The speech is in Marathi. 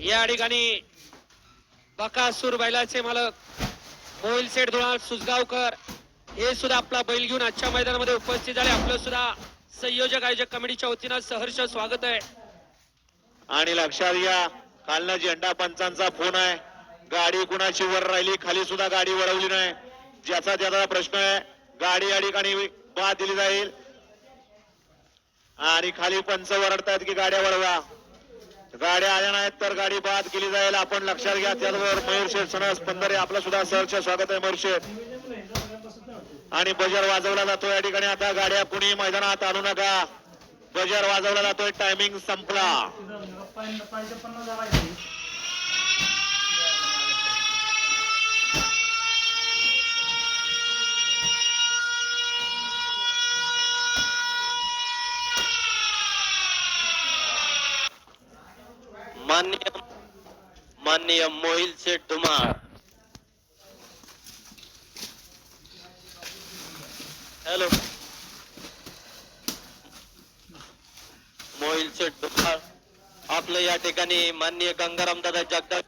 या ठिकाणी बकासूर बैलाचे मालक मोहिल सेठ धुळा सुजगावकर हे सुद्धा आपला बैल घेऊन आजच्या मैदानामध्ये उपस्थित झाले. आपलं सुद्धा संयोजक आयोजक कमिटीच्या वतीनं सहर्ष स्वागत आहे. आणि लक्षात घ्या कालनं झेंडा पंचांचा फोन आहे. गाडी कुणाची वर राहिली खाली सुद्धा गाडी वळवली नाही. ज्याचा त्याचा प्रश्न आहे गाडी या ठिकाणी बाद दिली जाईल. आणि खाली पंच वरडतायत की गाड्या वळवा. गाड्या आल्या नाहीत तर गाडी बाद केली जाईल. आपण लक्षात घ्या त्याचबरोबर मयूर शेठ सणस पंधरे आपलं सुद्धा सहर्ष स्वागत आहे मयूर शेठ. आणि बजर वाजवला जातो या ठिकाणी. आता गाड्या कुणी मैदानात आणू नका. बजर वाजवला जातोय. टायमिंग संपला. माननीय माननीय मोहिल शेठ धुमाळ. हॅलो. मोहिल शेठ धुमाळ आपलं या ठिकाणी माननीय गंगाराम दादा जगदा